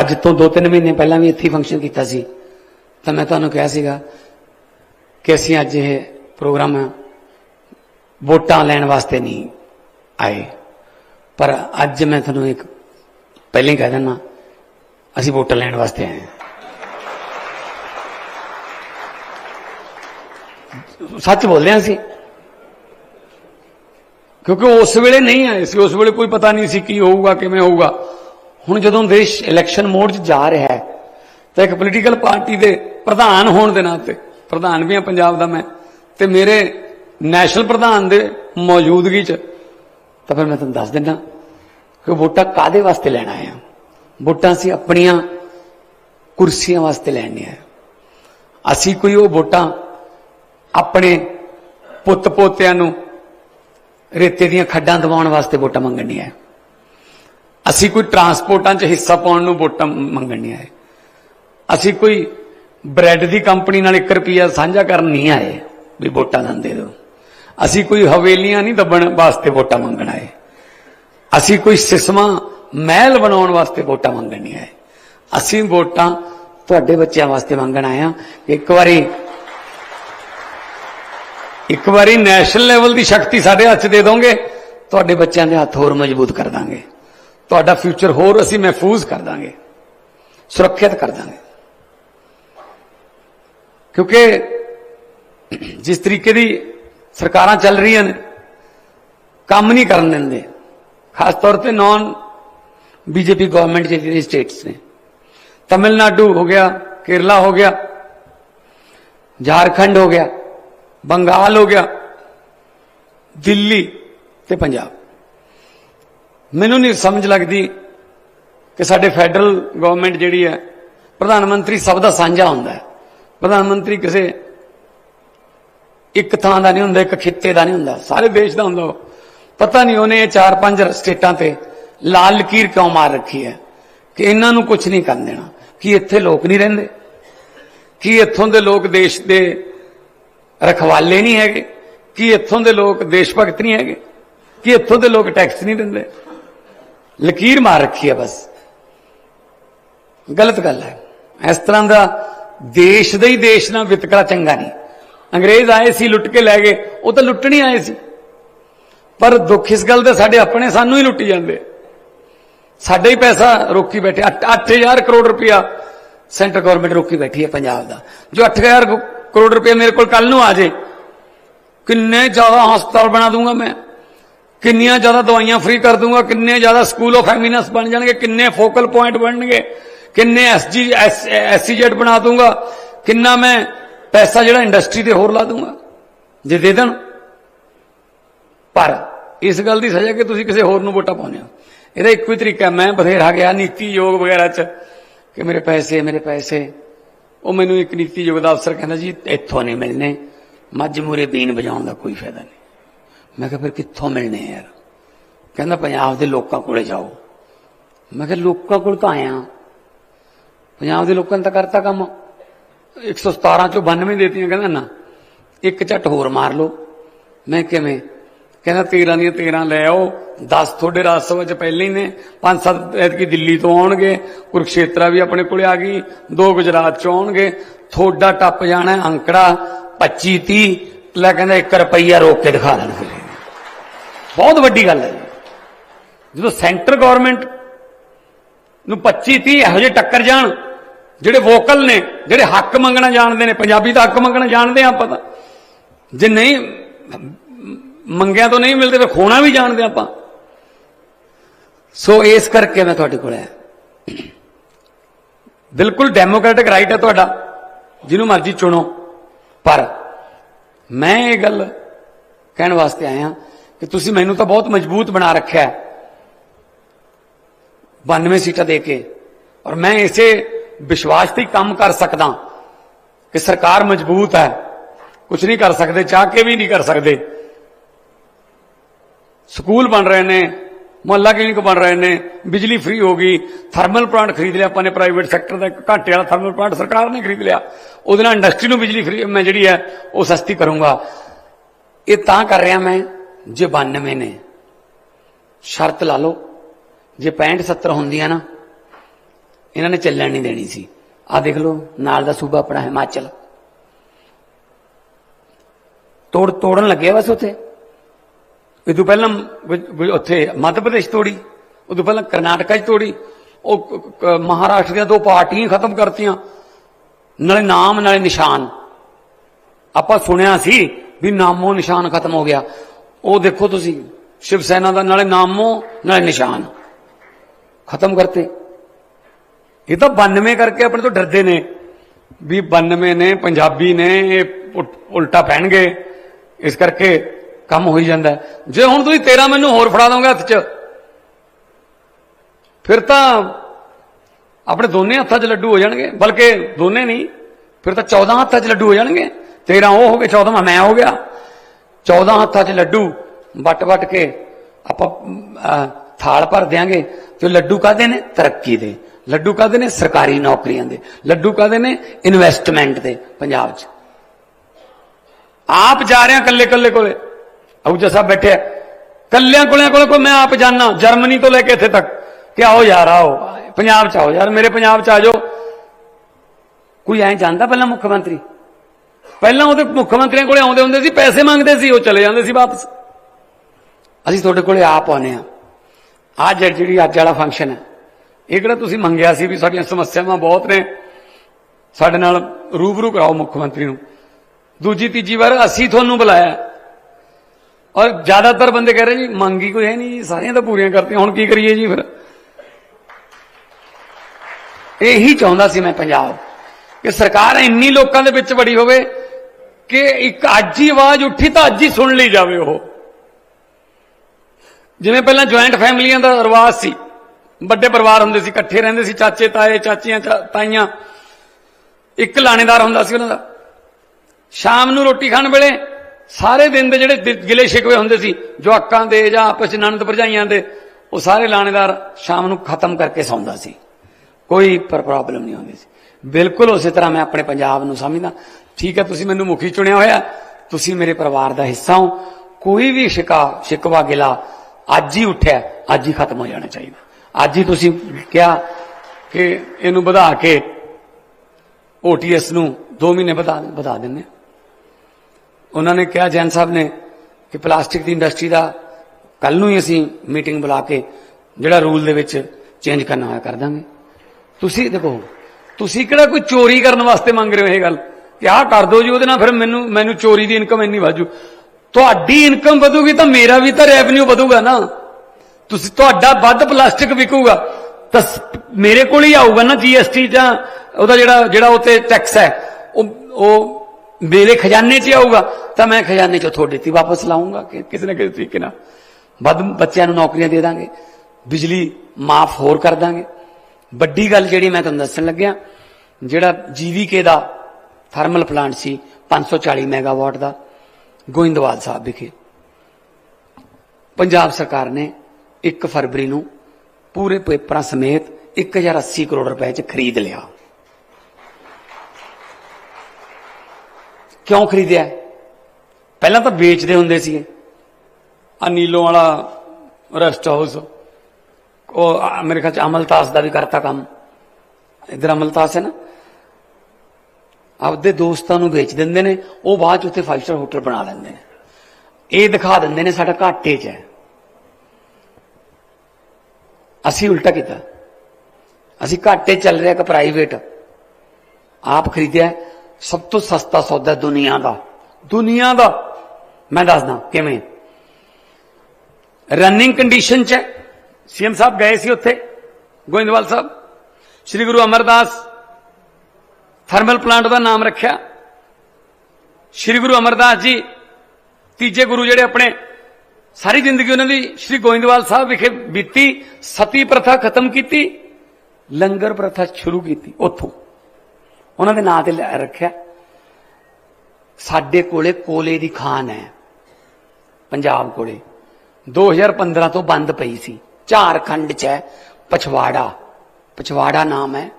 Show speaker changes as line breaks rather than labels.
ਅੱਜ ਤੋਂ 2-3 ਮਹੀਨੇ ਪਹਿਲਾਂ ਵੀ ਇੱਥੇ ਫੰਕਸ਼ਨ ਕੀਤਾ ਸੀ। ਤਾਂ ਮੈਂ ਤੁਹਾਨੂੰ ਕਿਹਾ ਸੀਗਾ ਕਿ ਅਸੀਂ ਅੱਜ ਇਹ ਪ੍ਰੋਗਰਾਮ ਵੋਟਾਂ ਲੈਣ ਵਾਸਤੇ ਨਹੀਂ ਆਏ। ਪਰ ਅੱਜ ਮੈਂ ਤੁਹਾਨੂੰ ਇੱਕ ਪਹਿਲਾਂ ਹੀ ਕਹਿ ਦਿੰਦਾ, ਅਸੀਂ ਵੋਟਾਂ ਲੈਣ ਵਾਸਤੇ ਆਏ ਹਾਂ। ਸੱਚ ਬੋਲਦੇ ਹਾਂ ਅਸੀਂ? ਕਿਉਂਕਿ ਉਸ ਵੇਲੇ ਨਹੀਂ ਆਏ ਸੀ, ਉਸ ਵੇਲੇ ਕੋਈ ਪਤਾ ਨਹੀਂ ਸੀ ਕੀ ਹੋਊਗਾ, ਕਿਵੇਂ ਹੋਊਗਾ। ਹੁਣ ਜਦੋਂ ਦੇਸ਼ ਇਲੈਕਸ਼ਨ ਮੋਡ 'ਚ ਜਾ ਰਿਹਾ ਹੈ, ਤਾਂ ਇੱਕ ਪੋਲੀਟੀਕਲ ਪਾਰਟੀ ਦੇ ਪ੍ਰਧਾਨ ਹੋਣ ਦੇ ਨਾਤੇ, ਪ੍ਰਧਾਨ ਵੀ ਆ ਪੰਜਾਬ ਦਾ ਮੈਂ, ਤੇ ਮੇਰੇ ਨੈਸ਼ਨਲ ਪ੍ਰਧਾਨ ਦੇ ਮੌਜੂਦਗੀ 'ਚ, ਤਾਂ ਫਿਰ ਮੈਂ ਤੁਹਾਨੂੰ ਦੱਸ ਦਿੰਦਾ ਕਿ ਵੋਟਾਂ ਕਾਦੇ ਵਾਸਤੇ ਲੈਣਾ ਆ ਵੋਟਾਂ ਅਸੀਂ ਆਪਣੀਆਂ ਕੁਰਸੀਆਂ ਵਾਸਤੇ ਲੈਣੀਆਂ ਅਸੀਂ ਕੋਈ ਉਹ ਵੋਟਾਂ ਆਪਣੇ ਪੁੱਤ ਪੋਤਿਆਂ ਨੂੰ ਰੇਤੇ ਦੀਆਂ ਖੱਡਾਂ ਦਵਾਉਣ ਵਾਸਤੇ ਵੋਟਾਂ ਮੰਗਣੀਆਂ ਹੈ ਅਸੀਂ ਕੋਈ ਟਰਾਂਸਪੋਰਟਾਂ 'ਚ ਹਿੱਸਾ ਪਾਉਣ ਨੂੰ ਵੋਟਾਂ ਮੰਗਣੀਆਂ ਹੈ ਅਸੀਂ ਕੋਈ ਬ੍ਰੈਡ ਦੀ ਕੰਪਨੀ ਨਾਲ 1 ਰੁਪਿਆ ਸਾਂਝਾ ਕਰਨ ਨਹੀਂ ਆਏ ਵੀ ਵੋਟਾਂ ਨਾ ਦੇ ਦਿਓ ਅਸੀਂ ਕੋਈ ਹਵੇਲੀਆਂ ਨਹੀਂ ਦੱਬਣ ਵਾਸਤੇ ਵੋਟਾਂ ਮੰਗਣ ਆਏ। ਅਸੀਂ ਕੋਈ ਸਿਸਮਾ ਮਹਿਲ ਬਣਾਉਣ ਵਾਸਤੇ ਵੋਟਾਂ ਮੰਗਣੀਆਂ ਆਏ। ਅਸੀਂ ਵੋਟਾਂ ਤੁਹਾਡੇ ਬੱਚਿਆਂ ਵਾਸਤੇ ਮੰਗਣ ਆਏ ਆ ਇੱਕ ਵਾਰੀ ਇੱਕ ਵਾਰੀ ਨੈਸ਼ਨਲ ਲੈਵਲ ਦੀ ਸ਼ਕਤੀ ਸਾਡੇ ਹੱਥ 'ਚ ਦੇ ਦੋਗੇ, ਤੁਹਾਡੇ ਬੱਚਿਆਂ ਦੇ ਹੱਥ ਹੋਰ ਮਜ਼ਬੂਤ ਕਰ ਦਾਂਗੇ। ਤੁਹਾਡਾ ਫਿਊਚਰ ਹੋਰ ਅਸੀਂ ਮਹਿਫੂਜ਼ ਕਰ ਦਾਂਗੇ, ਸੁਰੱਖਿਅਤ ਕਰ ਦਾਂਗੇ। ਕਿਉਂਕਿ ਜਿਸ ਤਰੀਕੇ ਦੀ ਸਰਕਾਰਾਂ ਚੱਲ ਰਹੀਆਂ ਨੇ, ਕੰਮ ਨਹੀਂ ਕਰਨ ਦਿੰਦੇ। ਖਾਸ ਤੌਰ ਤੇ ਨਾਨ ਬੀਜੇਪੀ ਗਵਰਨਮੈਂਟ ਜਿਹੜੇ ਸਟੇਟਸ ਨੇ। ਤਮਿਲਨਾਡੂ ਹੋ ਗਿਆ, ਕੇਰਲਾ ਹੋ ਗਿਆ, ਝਾਰਖੰਡ ਹੋ ਗਿਆ, ਬੰਗਾਲ ਹੋ ਗਿਆ, ਦਿੱਲੀ ਤੇ ਪੰਜਾਬ। ਮੈਨੂੰ ਨਹੀਂ ਸਮਝ ਲੱਗਦੀ ਕਿ ਸਾਡੇ ਫੈਡਰਲ ਗਵਰਨਮੈਂਟ ਜਿਹੜੀ ਹੈ, ਪ੍ਰਧਾਨ ਮੰਤਰੀ ਸਭ ਦਾ ਸਾਂਝਾ ਹੁੰਦਾ ਹੈ। ਪ੍ਰਧਾਨ ਮੰਤਰੀ ਕਿਸੇ ਇੱਕ ਥਾਂ ਦਾ ਨਹੀਂ ਹੁੰਦਾ, ਇੱਕ ਖਿੱਤੇ ਦਾ ਨਹੀਂ ਹੁੰਦਾ। ਸਾਰੇ ਦੇਸ਼ ਦਾ ਹੁੰਦਾ ਉਹ। ਪਤਾ ਨਹੀਂ ਉਹਨੇ ਇਹ ਚਾਰ ਪੰਜ ਸਟੇਟਾਂ ਤੇ ਲਾਲ ਲਕੀਰ ਕਿਉਂ ਮਾਰ ਰੱਖੀ ਹੈ ਕਿ ਇਹਨਾਂ ਨੂੰ ਕੁਝ ਨਹੀਂ ਕਰਨ ਦੇਣਾ। ਕਿ ਇੱਥੇ ਲੋਕ ਨਹੀਂ ਰਹਿੰਦੇ? ਕਿ ਇੱਥੋਂ ਦੇ ਲੋਕ ਦੇਸ਼ ਦੇ ਰਖਵਾਲੇ ਨਹੀਂ ਹੈਗੇ? ਕਿ ਇੱਥੋਂ ਦੇ ਲੋਕ ਦੇਸ਼ ਭਗਤ ਨਹੀਂ ਹੈਗੇ? ਕਿ ਇੱਥੋਂ ਦੇ ਲੋਕ ਟੈਕਸ ਨਹੀਂ ਦਿੰਦੇ? ਲਕੀਰ ਮਾਰ ਰੱਖੀ ਹੈ ਬਸ। ਗਲਤ ਗੱਲ ਹੈ। ਇਸ ਤਰ੍ਹਾਂ ਦਾ ਦੇਸ਼ ਦੇ ਹੀ ਦੇਸ਼ ਨਾਲ ਵਿਤਕਰਾ ਚੰਗਾ ਨਹੀਂ। ਅੰਗਰੇਜ਼ ਆਏ ਸੀ, ਲੁੱਟ ਕੇ ਲੈ ਗਏ। ਉਹ ਤਾਂ ਲੁੱਟਣ ਹੀ ਆਏ ਸੀ। ਪਰ ਦੁੱਖ ਇਸ ਗੱਲ ਦਾ ਸਾਡੇ ਆਪਣੇ ਸਾਨੂੰ ਹੀ ਲੁੱਟੀ ਜਾਂਦੇ। ਸਾਡਾ ਹੀ ਪੈਸਾ ਰੋਕੀ ਬੈਠੇ। 8000 ਕਰੋੜ ਰੁਪਇਆ ਸੈਂਟਰ ਗਵਰਨਮੈਂਟ ਰੋਕੀ ਬੈਠੀ ਹੈ ਪੰਜਾਬ ਦਾ। ਜੋ 8000 ਕਰੋੜ ਰੁਪਇਆ ਮੇਰੇ ਕੋਲ ਕੱਲ ਨੂੰ ਆ ਜੇ ਕਿੰਨੇ ਜ਼ਿਆਦਾ ਹਸਪਤਾਲ ਬਣਾ ਦੂੰਗਾ ਮੈਂ। ਕਿੰਨੀਆਂ ਜ਼ਿਆਦਾ ਦਵਾਈਆਂ ਫ੍ਰੀ ਕਰ ਦੂੰਗਾ ਕਿੰਨੇ ਜ਼ਿਆਦਾ ਸਕੂਲ ਆਫ ਐਮਿਨੈਂਸ ਬਣ ਜਾਣਗੇ, ਕਿੰਨੇ ਫੋਕਲ ਪੁਆਇੰਟ ਬਣਨਗੇ, ਕਿੰਨੇ ਐਸਜੀ ਐਸਸੀਜੈਡ ਬਣਾ ਦੂੰਗਾ ਕਿੰਨਾ ਮੈਂ ਪੈਸਾ ਜਿਹੜਾ ਇੰਡਸਟਰੀ ਤੇ ਹੋਰ ਲਾ ਦੂੰਗਾ ਜੇ ਦੇ ਦੇਣ। ਪਰ ਇਸ ਗੱਲ ਦੀ ਸਜ਼ਾ ਕਿ ਤੁਸੀਂ ਕਿਸੇ ਹੋਰ ਨੂੰ ਵੋਟਾਂ ਪਾਉਂਦੇ ਹੋ। ਇਹਦਾ ਇੱਕੋ ਹੀ ਤਰੀਕਾ ਮੈਂ ਬਥੇਰਾ ਗਿਆ ਨੀਤੀ ਯੋਗ ਵਗੈਰਾ ਚ ਕਿ ਮੇਰੇ ਪੈਸੇ ਮੇਰੇ ਪੈਸੇ। ਉਹ ਮੈਨੂੰ ਇੱਕ ਨੀਤੀ ਯੋਗ ਦਾ ਅਫਸਰ ਕਹਿੰਦਾ ਜੀ, ਇੱਥੋਂ ਨਹੀਂ ਮਿਲਨੇ ਮੱਝ ਮੂਰੇ ਬੀਨ ਵਜਾਉਣ ਦਾ ਕੋਈ ਫਾਇਦਾ ਨਹੀਂ। ਮੈਂ ਕਿਹਾ ਫਿਰ ਕਿੱਥੋਂ ਮਿਲਣੇ ਯਾਰ? ਕਹਿੰਦਾ ਪੰਜਾਬ ਦੇ ਲੋਕਾਂ ਕੋਲੇ ਜਾਓ। ਮੈਂ ਕਿਹਾ ਲੋਕਾਂ ਕੋਲ ਤਾਂ ਆਇਆ। ਪੰਜਾਬ ਦੇ ਲੋਕਾਂ ਨੇ ਤਾਂ ਕਰਤਾ ਕੰਮ। 117 ਚੋਂ 92 ਦੇਤੀਆਂ ਕਹਿੰਦਾ ਨਾ, ਇੱਕ ਝੱਟ ਹੋਰ ਮਾਰ ਲਓ। ਮੈਂ ਕਿਵੇਂ? ਕਹਿੰਦਾ 13 ਦੀਆਂ 13 ਲੈ ਆਓ। 10 ਤੁਹਾਡੇ ਰਾਜ ਸਭਾ ਚ ਪਹਿਲੇ ਹੀ ਨੇ। ਪੰਜ ਸੱਤ ਐਤਕੀ ਦਿੱਲੀ ਤੋਂ ਆਉਣਗੇ। ਕੁਰਕਸ਼ੇਤਰਾ ਵੀ ਆਪਣੇ ਕੋਲੇ ਆ ਗਈ। ਦੋ ਗੁਜਰਾਤ ਚ ਆਉਣਗੇ। ਥੋੜਾ ਟੱਪ ਜਾਣਾ ਅੰਕੜਾ 25 30 ਲੈ ਕਹਿੰਦਾ 1 ਰੁਪਈਆ ਰੋਕ ਕੇ ਦਿਖਾ ਦੇਣ ਬਹੁਤ ਵੱਡੀ ਗੱਲ ਹੈ। ਜਦੋਂ ਸੈਂਟਰ ਗਵਰਨਮੈਂਟ ਨੂੰ 25 30 ਇਹੋ ਜਿਹੇ ਟੱਕਰ ਜਾਣ, ਜਿਹੜੇ ਵੋਕਲ ਨੇ, ਜਿਹੜੇ ਹੱਕ ਮੰਗਣਾ ਜਾਣਦੇ ਨੇ, ਪੰਜਾਬੀ ਦਾ ਹੱਕ ਮੰਗਣਾ ਜਾਣਦੇ ਆ ਆਪਾਂ ਤਾਂ। ਜੇ ਨਹੀਂ ਮੰਗਿਆ ਤੋਂ ਨਹੀਂ ਮਿਲਦੇ, ਫਿਰ ਖੋਣਾ ਵੀ ਜਾਣਦੇ ਆਪਾਂ। ਸੋ ਇਸ ਕਰਕੇ ਮੈਂ ਤੁਹਾਡੇ ਕੋਲ ਆਇਆ। ਬਿਲਕੁਲ ਡੈਮੋਕ੍ਰੈਟਿਕ ਰਾਈਟ ਹੈ ਤੁਹਾਡਾ, ਜਿਹਨੂੰ ਮਰਜ਼ੀ ਚੁਣੋ। ਪਰ ਮੈਂ ਇਹ ਗੱਲ ਕਹਿਣ ਵਾਸਤੇ ਆਇਆ ਕਿ ਤੁਸੀਂ ਮੈਨੂੰ ਤਾਂ ਬਹੁਤ ਮਜ਼ਬੂਤ ਬਣਾ ਰੱਖਿਆ ਹੈ। 92 ਸੀਟਾਂ ਦੇ ਕੇ। ਔਰ ਮੈਂ ਇਸੇ ਵਿਸ਼ਵਾਸ ਤੇ ਹੀ ਕੰਮ ਕਰ ਸਕਦਾ ਕਿ ਸਰਕਾਰ ਮਜ਼ਬੂਤ ਹੈ। ਕੁਝ ਨਹੀਂ ਕਰ ਸਕਦੇ ਚਾਹ ਕੇ ਵੀ ਨਹੀਂ ਕਰ ਸਕਦੇ। ਸਕੂਲ ਬਣ ਰਹੇ ਨੇ, ਮੁਹੱਲਾ ਕਲੀਨਿਕ ਬਣ ਰਹੇ ਨੇ, ਬਿਜਲੀ ਫ੍ਰੀ ਹੋ ਗਈ ਥਰਮਲ ਪਲਾਂਟ ਖਰੀਦ ਲਿਆ ਆਪਾਂ ਨੇ ਪ੍ਰਾਈਵੇਟ ਸੈਕਟਰ ਦਾ, ਇੱਕ ਘੰਟੇ ਵਾਲਾ ਥਰਮਲ ਪਲਾਂਟ ਸਰਕਾਰ ਨੇ ਖਰੀਦ ਲਿਆ। ਉਹਦੇ ਨਾਲ ਇੰਡਸਟਰੀ ਨੂੰ ਬਿਜਲੀ ਫ੍ਰੀ ਮੈਂ ਜਿਹੜੀ ਹੈ, ਉਹ ਸਸਤੀ ਕਰੂੰਗਾ। ਇਹ ਤਾਂ ਕਰ ਰਿਹਾ ਮੈਂ। ਜੇ 92 ਨੇ, ਸ਼ਰਤ ਲਾ ਲਓ। ਜੇ 65 70 ਹੁੰਦੀਆਂ ਨਾ, ਇਹਨਾਂ ਨੇ ਚੱਲਣ ਨਹੀਂ ਦੇਣੀ ਸੀ। ਆ ਦੇਖ ਲਓ, ਨਾਲ ਦਾ ਸੂਬਾ ਆਪਣਾ ਹਿਮਾਚਲ। ਤੋੜ, ਤੋੜਨ ਲੱਗੇ ਬਸ ਉੱਥੇ। ਇਹ ਤੋਂ ਪਹਿਲਾਂ ਉੱਥੇ ਮੱਧ ਪ੍ਰਦੇਸ਼ ਤੋੜੀ, ਉਹ ਤੋਂ ਪਹਿਲਾਂ ਕਰਨਾਟਕਾ 'ਚ ਤੋੜੀ, ਉਹ ਮਹਾਰਾਸ਼ਟਰ ਦੀਆਂ ਦੋ ਪਾਰਟੀਆਂ ਖਤਮ ਕਰਤੀਆਂ। ਨਾਲੇ ਨਾਮ, ਨਾਲੇ ਨਿਸ਼ਾਨ। ਆਪਾਂ ਸੁਣਿਆ ਸੀ ਵੀ ਨਾਮੋ ਨਿਸ਼ਾਨ ਖਤਮ ਹੋ ਗਿਆ। ਉਹ ਦੇਖੋ ਤੁਸੀਂ, ਸ਼ਿਵ ਸੈਨਾ ਦਾ ਨਾਲੇ ਨਾਮੋ, ਨਾਲੇ ਨਿਸ਼ਾਨ। ਖਤਮ ਕਰਤੇ। ਇਹ ਤਾਂ 92 ਕਰਕੇ ਆਪਣੇ ਤੋਂ ਡਰਦੇ ਨੇ, ਵੀ 92 ਨੇ, ਪੰਜਾਬੀ ਨੇ, ਇਹ ਉਲਟਾ ਪਹਿਣਗੇ। ਇਸ ਕਰਕੇ ਕੰਮ ਹੋਈ ਜਾਂਦਾ ਜੇ ਹੁਣ ਤੁਸੀਂ 13 ਮੈਨੂੰ ਹੋਰ ਫੜਾ ਦੋਗੇ ਹੱਥ 'ਚ, ਫਿਰ ਤਾਂ ਆਪਣੇ ਦੋਨੇ ਹੱਥਾਂ 'ਚ ਲੱਡੂ ਹੋ ਜਾਣਗੇ। ਬਲਕਿ ਦੋਨੇ ਨਹੀਂ, ਫਿਰ ਤਾਂ 14 ਹੱਥਾਂ 'ਚ ਲੱਡੂ ਹੋ ਜਾਣਗੇ। 13 ਉਹ ਹੋ ਗਏ 14ਵਾਂ ਮੈਂ ਹੋ ਗਿਆ। 14 ਹੱਥਾਂ 'ਚ ਲੱਡੂ ਵੱਟ ਵੱਟ ਕੇ ਆਪਾਂ ਥਾਲ ਭਰ ਦਿਆਂਗੇ ਤੇ ਲੱਡੂ ਕਾਦੇ ਨੇ? ਤਰੱਕੀ ਦੇ। ਲੱਡੂ ਕਾਦੇ ਨੇ? ਸਰਕਾਰੀ ਨੌਕਰੀਆਂ ਦੇ। ਲੱਡੂ ਕਾਦੇ ਨੇ? ਇਨਵੈਸਟਮੈਂਟ ਦੇ ਪੰਜਾਬ 'ਚ। ਆਪ ਜਾ ਰਿਹਾ ਕੱਲੇ ਕੱਲੇ ਕੋਲੇ। ਅਬੂਜਾ ਸਾਹਿਬ ਬੈਠੇ ਆ। ਕੱਲਿਆਂ ਕੋਲੇ ਕੋਲੇ ਕੋਈ ਮੈਂ ਆਪ ਜਾਣਾ ਜਰਮਨੀ ਤੋਂ ਲੈ ਕੇ ਇੱਥੇ ਤੱਕ। ਕਿ ਆਓ ਯਾਰ, ਆਓ। ਪੰਜਾਬ ਚ ਆਓ ਯਾਰ, ਮੇਰੇ ਪੰਜਾਬ ਚ ਆ ਜਾਓ। ਕੋਈ ਐਂ ਜਾਂਦਾ ਪਹਿਲਾਂ ਮੁੱਖ ਮੰਤਰੀ? ਪਹਿਲਾਂ ਉਹਦੇ ਮੁੱਖ ਮੰਤਰੀਆਂ ਕੋਲੇ ਆਉਂਦੇ ਹੁੰਦੇ ਸੀ, ਪੈਸੇ ਮੰਗਦੇ ਸੀ, ਉਹ ਚਲੇ ਜਾਂਦੇ ਸੀ ਵਾਪਸ। ਅਸੀਂ ਤੁਹਾਡੇ ਕੋਲੇ ਆਪ ਆਉਨੇ ਆ ਆ ਜਿਹੜੀ ਅੱਜ ਵਾਲਾ ਫੰਕਸ਼ਨ ਹੈ, ਇਹ ਕਿਹੜਾ ਤੁਸੀਂ ਮੰਗਿਆ ਸੀ ਵੀ ਸਾਡੀਆਂ ਸਮੱਸਿਆਵਾਂ ਬਹੁਤ ਨੇ? ਸਾਡੇ ਨਾਲ ਰੂਬਰੂ ਕਰਾਓ ਮੁੱਖ ਮੰਤਰੀ ਨੂੰ। ਦੂਜੀ, ਤੀਜੀ ਵਾਰ ਅਸੀਂ ਤੁਹਾਨੂੰ ਬੁਲਾਇਆ। ਔਰ ਜ਼ਿਆਦਾਤਰ ਬੰਦੇ ਕਹਿ ਰਹੇ ਜੀ, ਮੰਗੀ ਕੋਈ ਹੈ ਨਹੀਂ ਜੀ, ਸਾਰੀਆਂ ਤਾਂ ਪੂਰੀਆਂ ਕਰਤੀਆਂ, ਹੁਣ ਕੀ ਕਰੀਏ ਜੀ ਫਿਰ? ਇਹੀ ਚਾਹੁੰਦਾ ਸੀ ਮੈਂ ਪੰਜਾਬ। ਕਿ ਸਰਕਾਰ ਇੰਨੀ ਲੋਕਾਂ ਦੇ ਵਿੱਚ ਵੜੀ ਹੋਵੇ ਕਿ ਇੱਕ ਅੱਜ ਹੀ ਆਵਾਜ਼ ਉੱਠੀ ਤਾਂ ਅੱਜ ਹੀ ਸੁਣ ਲਈ ਜਾਵੇ ਉਹ। ਜਿਵੇਂ ਪਹਿਲਾਂ ਜੁਆਇੰਟ ਫੈਮਲੀਆਂ ਦਾ ਰਿਵਾਜ ਸੀ। ਵੱਡੇ ਪਰਿਵਾਰ ਹੁੰਦੇ ਸੀ, ਇਕੱਠੇ ਰਹਿੰਦੇ ਸੀ, ਚਾਚੇ, ਤਾਏ, ਚਾਚੀਆਂ, ਚਾ- ਤਾਈਆਂ। ਇੱਕ ਲਾਣੇਦਾਰ ਹੁੰਦਾ ਸੀ ਉਹਨਾਂ ਦਾ। ਸ਼ਾਮ ਨੂੰ ਰੋਟੀ ਖਾਣ ਵੇਲੇ ਸਾਰੇ ਦਿਨ ਦੇ ਜਿਹੜੇ ਗਿਲੇ ਸ਼ਿਕਵੇ ਹੁੰਦੇ ਸੀ, ਜਵਾਕਾਂ ਦੇ ਜਾਂ ਆਪਸ ਚ ਨਣਦ ਭਰਜਾਈਆਂ ਦੇ, ਉਹ ਸਾਰੇ ਲਾਣੇਦਾਰ ਸ਼ਾਮ ਨੂੰ ਖਤਮ ਕਰਕੇ ਸੌਂਦਾ ਸੀ। ਕੋਈ ਪਰ ਪ੍ਰੋਬਲਮ ਨਹੀਂ ਹੁੰਦੀ ਸੀ। ਬਿਲਕੁਲ ਉਸੇ ਤਰ੍ਹਾਂ ਮੈਂ ਆਪਣੇ ਪੰਜਾਬ ਨੂੰ ਸਮਝਦਾ। ਠੀਕ ਹੈ, ਤੁਸੀਂ ਮੈਨੂੰ ਮੁਖੀ ਚੁਣਿਆ ਹੋਇਆ, ਤੁਸੀਂ ਮੇਰੇ ਪਰਿਵਾਰ ਦਾ ਹਿੱਸਾ ਹੋ। ਕੋਈ ਵੀ ਸ਼ਿਕਾ, ਸ਼ਿਕਵਾ ਗਿਲਾ ਅੱਜ ਹੀ ਉੱਠਿਆ, ਅੱਜ ਹੀ ਖਤਮ ਹੋ ਜਾਣਾ ਚਾਹੀਦਾ। ਅੱਜ ਹੀ ਤੁਸੀਂ ਕਿਹਾ ਕਿ ਇਹਨੂੰ ਵਧਾ ਕੇ ਓਟੀਐਸ ਨੂੰ 2 ਮਹੀਨੇ ਵਧਾ ਵਧਾ ਦਿੰਦੇ ਉਹਨਾਂ ਨੇ ਕਿਹਾ, ਜੈਨ ਸਾਹਿਬ ਨੇ, ਕਿ ਪਲਾਸਟਿਕ ਦੀ ਇੰਡਸਟਰੀ ਦਾ ਕੱਲ ਨੂੰ ਹੀ ਅਸੀਂ ਮੀਟਿੰਗ ਬੁਲਾ ਕੇ ਜਿਹੜਾ ਰੂਲ ਦੇ ਵਿੱਚ ਚੇਂਜ ਕਰਨਾ ਹੋਇਆ ਕਰ ਦਾਂਗੇ। ਤੁਸੀਂ ਦੇਖੋ ਤੁਸੀਂ ਕਿਹੜਾ ਕੋਈ ਚੋਰੀ ਕਰਨ ਵਾਸਤੇ ਮੰਗ ਰਹੇ ਹੋ ਇਹ ਗੱਲ? ਕਿ ਆਹ ਕਰ ਦਿਓ ਜੀ, ਉਹਦੇ ਨਾਲ ਫਿਰ ਮੈਨੂੰ ਮੈਨੂੰ ਚੋਰੀ ਦੀ ਇਨਕਮ ਇੰਨੀ ਵਾਜੂ ਤੁਹਾਡੀ ਇਨਕਮ ਵਧੂਗੀ ਤਾਂ ਮੇਰਾ ਵੀ ਤਾਂ ਰੈਵਨਿਊ ਵਧੂਗਾ ਨਾ। ਤੁਸੀਂ, ਤੁਹਾਡਾ ਵੱਧ ਪਲਾਸਟਿਕ ਵਿਕੂਗਾ। ਤਾਂ ਮੇਰੇ ਕੋਲ ਹੀ ਆਊਗਾ ਨਾ ਜੀਐਸਟੀ ਜਾਂ ਉਹਦਾ ਜਿਹੜਾ ਜਿਹੜਾ ਉਤੇ ਟੈਕਸ ਹੈ। ਉਹ ਉਹ ਮੇਰੇ ਖਜ਼ਾਨੇ 'ਚ ਹੀ ਆਊਗਾ। ਤਾਂ ਮੈਂ ਖਜ਼ਾਨੇ 'ਚੋਂ ਤੁਹਾਡੇ ਤੇ ਵਾਪਸ ਲਾਉਂਗਾ ਕਿਸੇ ਨਾ ਕਿਸੇ ਤਰੀਕੇ ਨਾਲ। ਵੱਧ, ਬੱਚਿਆਂ ਨੂੰ ਨੌਕਰੀਆਂ ਦੇ ਦਾਂਗੇ। ਬਿਜਲੀ ਮਾਫ ਹੋਰ ਕਰ ਦਾਂਗੇ। ਵੱਡੀ ਗੱਲ ਜਿਹੜੀ ਮੈਂ ਤੁਹਾਨੂੰ ਦੱਸਣ ਲੱਗਿਆ, ਜਿਹੜਾ ਜੀਵੀਕੇ ਦਾ ਥਰਮਲ ਪਲਾਂਟ ਸੀ 540 ਮੈਗਾਵਾਟ ਦਾ, ਗੋਇੰਦਵਾਲ ਸਾਹਿਬ ਵਿਖੇ। ਪੰਜਾਬ ਸਰਕਾਰ ਨੇ 1 ਫਰਵਰੀ ਨੂੰ ਪੂਰੇ ਪੇਪਰਾਂ ਸਮੇਤ 1080 ਕਰੋੜ ਰੁਪਏ ਚ ਖਰੀਦ ਲਿਆ। ਕਿਉਂ ਖਰੀਦਿਆ? ਪਹਿਲਾਂ ਤਾਂ ਵੇਚਦੇ ਹੁੰਦੇ ਸੀ ਆ ਨੀਲੋਂ ਵਾਲਾ ਰੈਸਟ ਹਾਊਸ ਉਹ ਆ, ਮੇਰੇ ਖਿਆਲ ਚ ਅਮਲਤਾਸ ਦਾ ਵੀ ਕਰਤਾ ਕੰਮ। ਇਧਰ ਅਮਲਤਾਸ ਹੈ ਨਾ। ਆਪਦੇ ਦੋਸਤਾਂ ਨੂੰ ਵੇਚ ਦਿੰਦੇ ਨੇ ਉਹ ਬਾਅਦ ਚ ਉੱਥੇ ਫਾਈਵ ਸਟਾਰ ਹੋਟਲ ਬਣਾ ਲੈਂਦੇ ਨੇ। ਇਹ ਦਿਖਾ ਦਿੰਦੇ ਨੇ ਸਾਡਾ ਘਾਟੇ 'ਚ ਹੈ। ਅਸੀਂ ਉਲਟਾ ਕੀਤਾ। ਅਸੀਂ ਘਾਟੇ ਚੱਲ ਰਿਹਾ ਕਿ ਪ੍ਰਾਈਵੇਟ ਆਪ ਖਰੀਦਿਆ ਸਭ ਤੋਂ ਸਸਤਾ ਸੌਦਾ ਦੁਨੀਆ ਦਾ। ਦੁਨੀਆ ਦਾ। ਮੈਂ ਦੱਸਦਾ ਕਿਵੇਂ। ਰਨਿੰਗ ਕੰਡੀਸ਼ਨ 'ਚ ਹੈ। ਸੀਐਮ ਸਾਹਿਬ ਗਏ ਸੀ ਉੱਥੇ, ਗੋਇੰਦਵਾਲ ਸਾਹਿਬ। ਸ੍ਰੀ ਗੁਰੂ ਅਮਰਦਾਸ ਥਰਮਲ ਪਲਾਂਟ ਦਾ ਨਾਮ ਰੱਖਿਆ। ਸ੍ਰੀ ਗੁਰੂ ਅਮਰਦਾਸ ਜੀ, ਤੀਜੇ ਗੁਰੂ ਜਿਹੜੇ ਆਪਣੇ ਸਾਰੀ ਜ਼ਿੰਦਗੀ ਉਹਨਾਂ ਦੀ ਸ੍ਰੀ ਗੋਇੰਦਵਾਲ ਸਾਹਿਬ ਵਿਖੇ ਬੀਤੀ, ਸਤੀ ਪ੍ਰਥਾ ਖਤਮ ਕੀਤੀ, ਲੰਗਰ ਪ੍ਰਥਾ ਸ਼ੁਰੂ ਕੀਤੀ ਉੱਥੋਂ। ਉਹਨਾਂ ਦੇ ਨਾਂ ਤੇ ਲੈ ਰੱਖਿਆ। ਸਾਡੇ ਕੋਲੇ ਕੋਲੇ ਦੀ ਖਾਨ ਹੈ, ਪੰਜਾਬ ਕੋਲੇ। 2015 ਤੋਂ ਬੰਦ ਪਈ ਸੀ। ਝਾਰਖੰਡ ਚ ਹੈ ਪਛਵਾੜਾ। ਪਛਵਾੜਾ ਨਾਮ ਹੈ।